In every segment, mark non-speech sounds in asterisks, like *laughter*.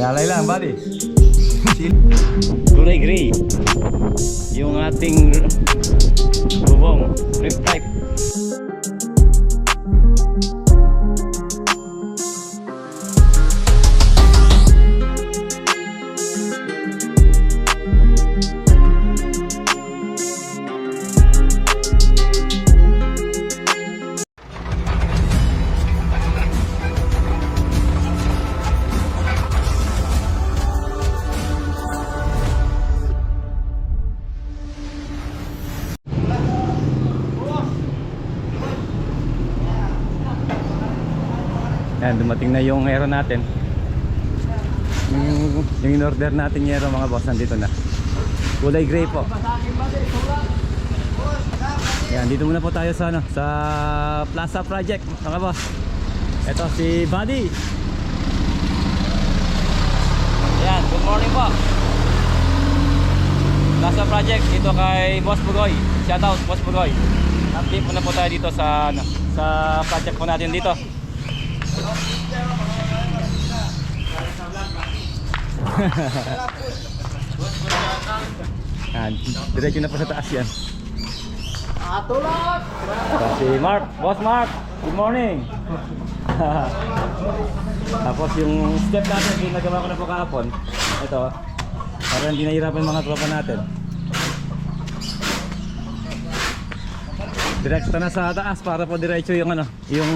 Alalay lang, buddy. Kulay gray. Yung ating bubong, rip pipe. Ayan, dumating na yung aero natin. Yung, yung in-order natin yung aero mga boss, nandito na. Kulay gray po. Ayan, dito muna po tayo sa, ano, sa Plaza Project mga boss. Ito si Buddy. Ayan, good morning po. Plaza Project, ito kay Boss Bugoy. Shoutout, Boss Bugoy. Update muna po tayo dito sa, ano, sa project po natin dito. *laughs* Yan, diretso na po sa taas yan. Atulot! Ito si Mark, Boss Mark, good morning. *laughs* Tapos yung step natin, yung nagawa ko na po kahapon, ito, para hindi nahirapan mga tropa natin. Diretso na sa taas para po diretso yung ano, yung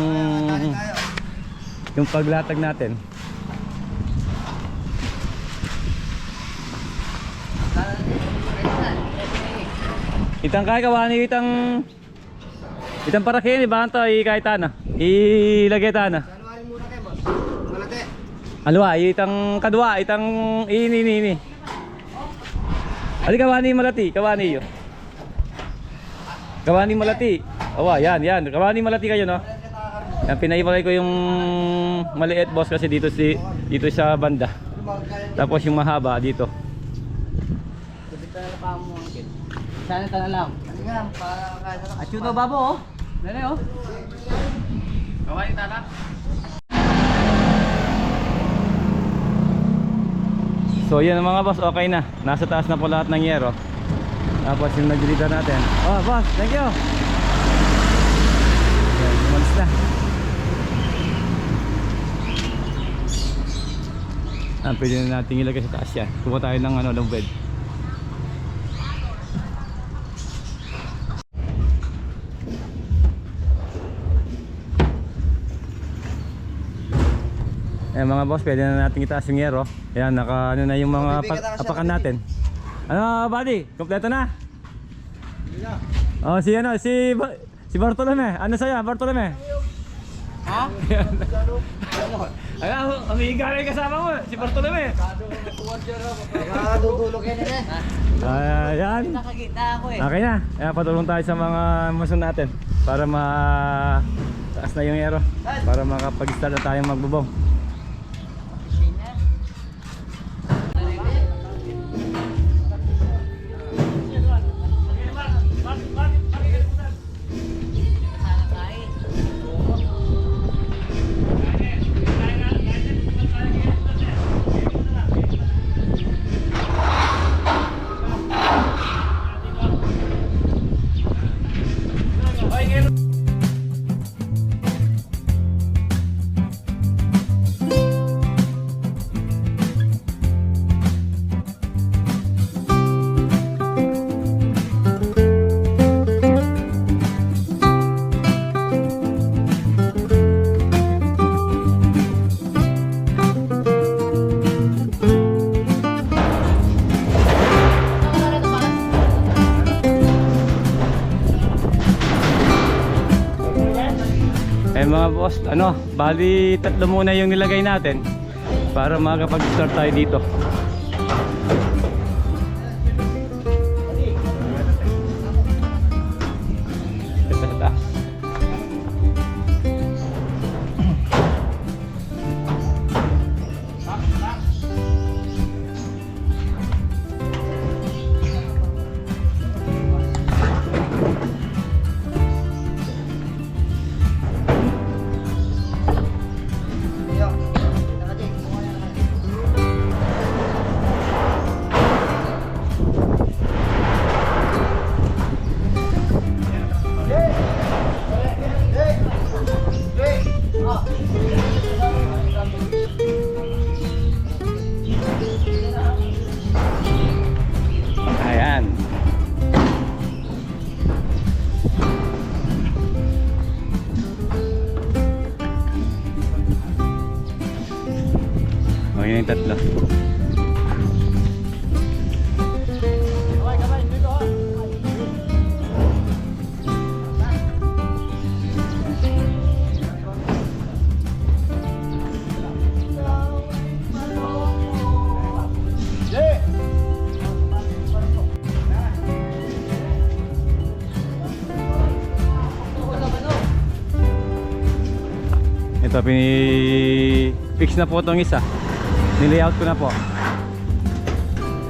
yung paglatag natin. Itang kaya kawani itang itang para kini ba to i kahit ana. Ilagay ta na. January muna kayo, boss. Malaki. Alwa itang kadwa itang ini ini ini. Ali kawani malati, kawani yo. Kawani malati. Awa, yan, yan. Kawani malati kayo no. Yan pinaibalay ko yung maliit boss kasi dito si dito sa banda. Tapos yung mahaba dito. Sana ka na lang. Para kaya na. Achuto babo, oh. Nene, oh. Kawali tata. So yan mga boss, okay na. Nasa taas na po lahat ng yero. Tapos yung nag-deliver natin. Oh boss, thank you. Yan, umalis na. Ah, pwede na natin ilagay sa taas yan. Kuha tayo ng ano, ng bed. Ayan mga boss, pwede na natin itaas yung yero. Ayan, naka ano na yung mga ako siya, apakan natin. Ano, buddy? Kompleto na? Oh, si ano, si Ba- si Bartolome. Ano sa'yo, Bartolome? Ha? Ay, amiga na yung kasama mo, si Bartolome. Nakakadudulog yan, nene. Ayan. Nakakita ako eh. Okay na. Ayan, patulong tayo sa mga mason natin para ma taas na yung yero. Para makapag-start na tayong magbubong. Mga boss, ano, bali tatlo muna yung nilagay natin para makapag-start tayo dito. Yung tatlo. Ito, pini-fix na po itong isa. Nilayout ko na po.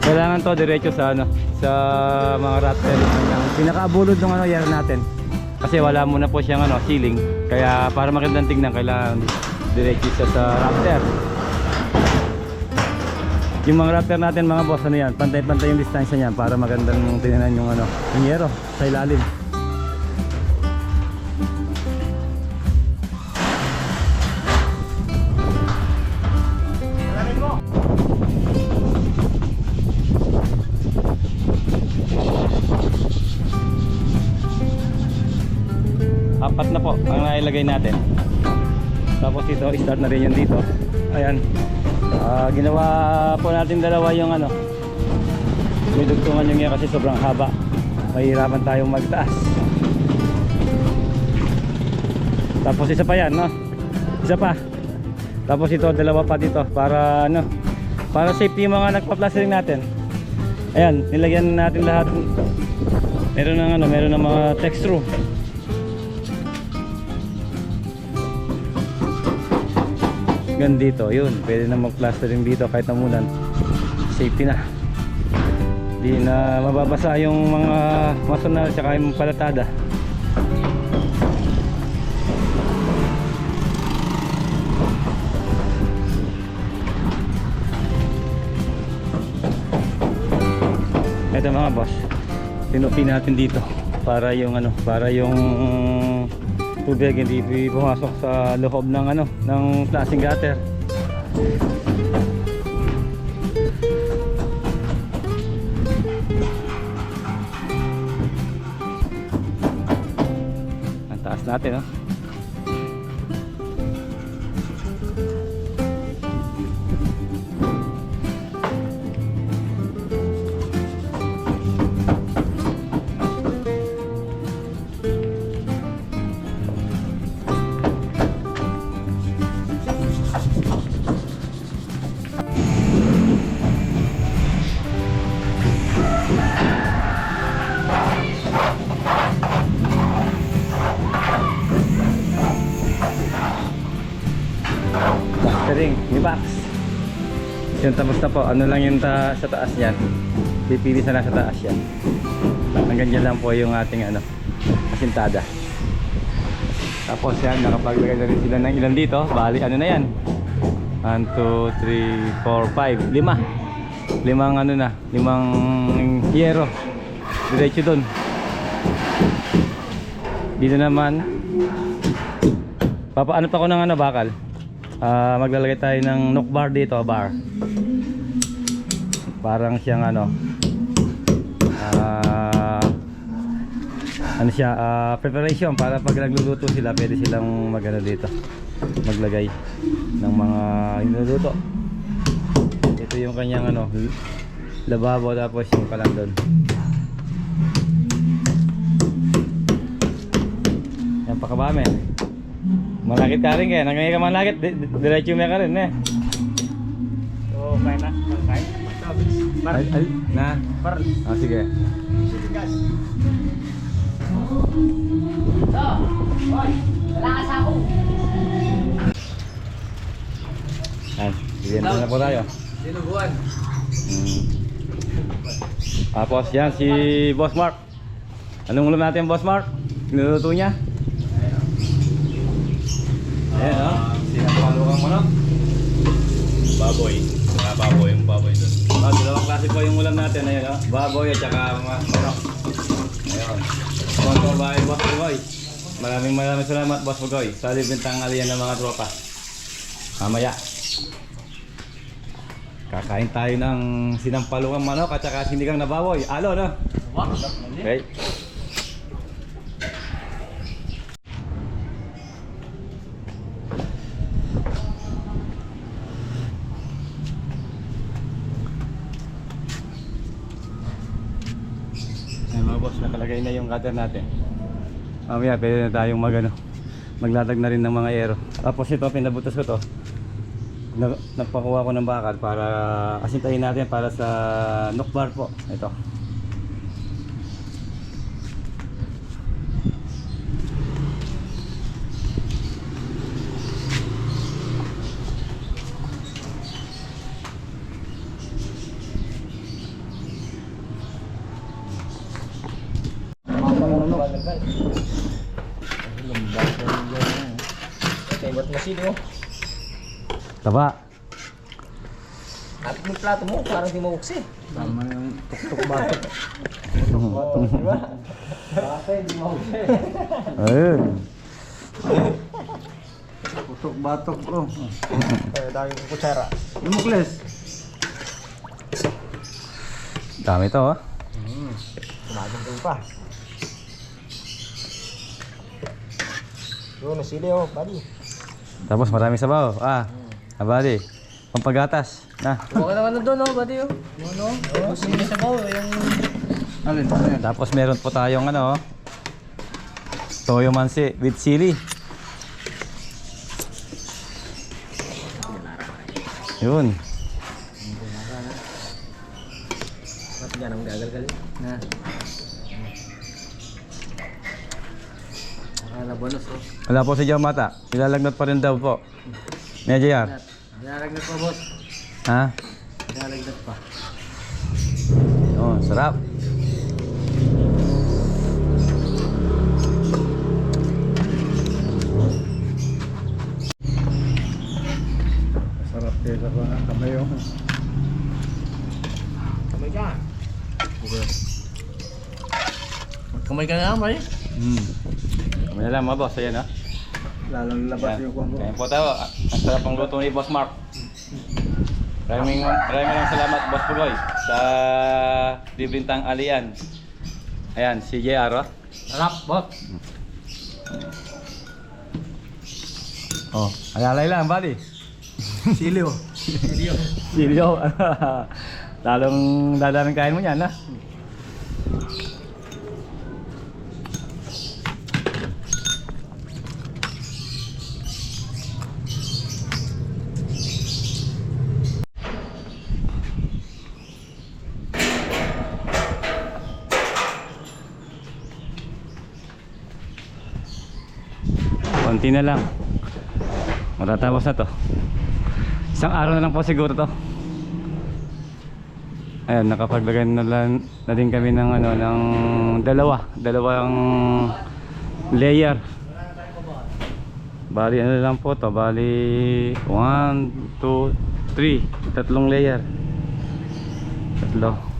Kailangan to diretso sa ano, sa mga yung pinakaabulod ng ano yero natin. Kasi wala muna po siyang ano, ceiling. Kaya para magandang tingnan kailangan diretso siya sa raptor. Yung mga raptor natin mga boss ano yan, pantay-pantay yung distansya niyan para magandang tingnan yung ano, yung yero sa ilalim. Na nailagay natin. Tapos ito start na rin yung dito. Ayan. Ah, ginawa po natin dalawa yung ano. May dugtungan yung yan kasi sobrang haba. Mahirapan tayong magtaas. Tapos isa pa yan no? Isa pa. Tapos ito dalawa pa dito para ano para safety yung mga nagpa-plastering natin. Ayan nilagyan natin lahat. Meron ng ano meron ng mga texture Gan dito, yun. Pwede na mag-plastering dito kahit namulan. Safety na. Di na mababasa yung mga mason na tsaka yung palatada. Ito mga boss. Tinupi natin dito para yung ano, para yung tubig hindi pumasok sa loob ng ano, ng klaseng gutter. Ang taas natin, oh. Yung tapos na po, ano lang yung ta sa taas yan. Pipili na lang sa taas yan. Hanggang dyan lang po yung ating ano, asintada. Tapos yan, nakapaglagay na rin sila ng ilan dito. Bali, ano na yan? 1, 2, 3, 4, 5, 5. Limang ano na, limang hiyero. Diretso dun. Dito naman, papaano pa ko ng ano, bakal? Ah, maglalagay tayo ng nook bar dito, bar. Parang siyang ano. Ah, ano siya, ah, preparation para pag nagluluto sila, pwede silang magano dito. Maglagay ng mga niluluto. Ito yung kanyang ano, lababo tapos yung kalan doon. Yan pakabame. Malakit ka rin kaya, nangyayi ka malakit, di- di- diretso ka rin eh. So, kaya na. Kaya. Ay, ay, na. Mar. Ah, sige. Ay, bigyan na po tayo. Dinuguan. Hmm. Tapos yan si Boss Mark. Anong ulam natin Boss Mark? Niluluto niya? Ayan oh. Sinapalukang manok. Baboy. Mga baboy yung baboy doon. Klase po yung ulam natin. Ayan oh. Baboy at saka manok. Ayun. Sponsor by Boss Bugoy. Maraming maraming salamat Boss Bugoy sa libreng tanghalian ng mga tropa. Mamaya. Kakain tayo ng sinampalukang manok at saka sinigang na baboy. Alo, no? Okay. nalagay na yung cutter natin. Mamaya pwede na tayong mag ano, maglatag na rin ng mga aero. Tapos ito, pinabutas ko to. Nag nagpakuha ko ng bakal para asintahin natin para sa knock bar po. Ito. Taba. Kapit mo plato mo, parang di mauksi. Tama yung tuktok batok. *laughs* Diba? Baka hindi mauksi. Ayun. Tuktok batok ko. Kaya dami ko kutsara. Lumukles. Dami to oh. Kumagandang pa. Yun, nasili oh, buddy. Tapos marami sabaw. Ah. Abali. Pampagatas. Na. Okay naman na doon oh, buddy oh. Ano? Oh, sili sa bawo, yung... Alin? Alin? Tapos meron po tayong ano, toyo mansi with chili. Yun. Ba't ganang gagal-gal? Na. Akala bonus oh. Wala po si Jamata. Ilalagnat pa rin daw po. Medyo yan. Dinaragdag pa boss. Ha? Dinaragdag pa. Oh, sarap. Sarap kesa ko na kamay yung. Kamay ka. Kamay ka na lang, buddy. Hmm. Kami na lang mga boss. Ayan ha. Lalong labas yung kuha mo. Kaya po tayo. Sarap ang luto ni Boss Mark. Maraming maraming salamat Boss Pugoy sa librintang alian. Ayan, si JR oh. Sarap, boss. Oh, alalay lang, buddy. Siliw. *laughs* Silyo. *laughs* *laughs* Lalong dadalang kain mo yan, ha? Konti na lang. Matatapos na to. Isang araw na lang po siguro to. Ayan, nakapaglagay na, lang, na din kami ng ano ng dalawa, dalawang layer. Bali ano lang po to, bali 1 2 3, tatlong layer. Tatlo.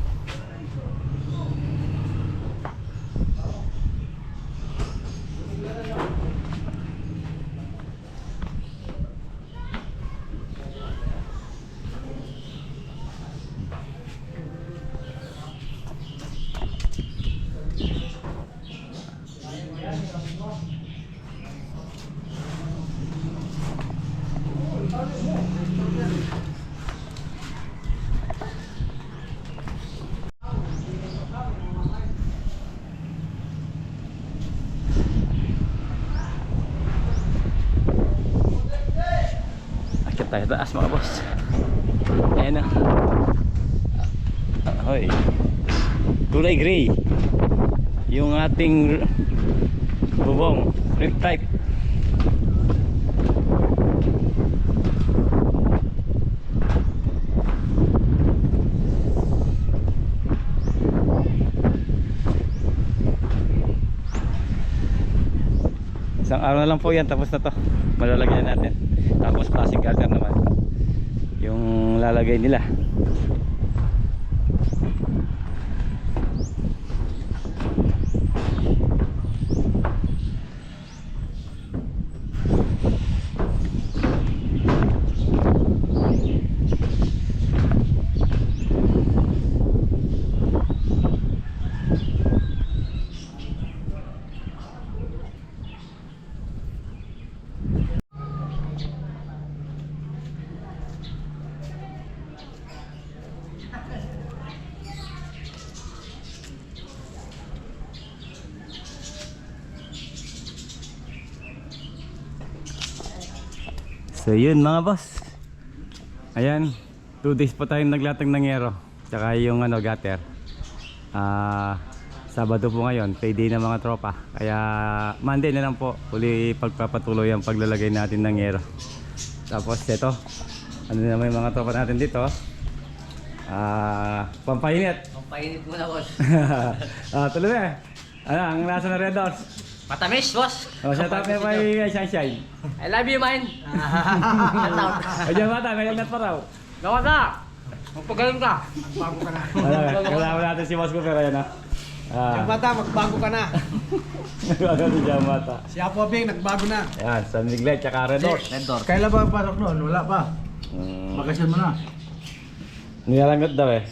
Tayo taas mga boss. Ayan na. Ahoy. Kulay gray. Yung ating bubong. Rip type. Isang araw na lang po yan tapos na to. Malalagyan na natin. Tapos plastic gutter naman. Yung lalagay nila. So yun mga boss. Ayan, 2 days pa tayong naglatag ng ngero. Tsaka yung ano, gutter. Ah, Sabado po ngayon, payday ng mga tropa. Kaya Monday na lang po, uli pagpapatuloy ang paglalagay natin ng ngero. Tapos ito, ano naman yung mga tropa natin dito? Ah, pampainit. Pampainit muna, boss. *laughs* ah, tuloy na. Ano, ang nasa ng Red Doors. Matamis, boss. Oh, shout out na kay Shine Shine. I love you, man. *laughs* Shout out. Ayan bata, may lagnat pa raw. Gawa ka. Magpagaling ka. Wala, kasama natin si Boss Cooper, ayan ah. Ah, Bata, magbago ka na. *laughs* ano si Jamata. Si Apo Bing, nagbago na. Ayan, San Miguel, tsaka Red Doors. Red door. Kailan ba ang pasok noon? Wala pa. Mm, Bakasyon mo na. nilalangot daw eh.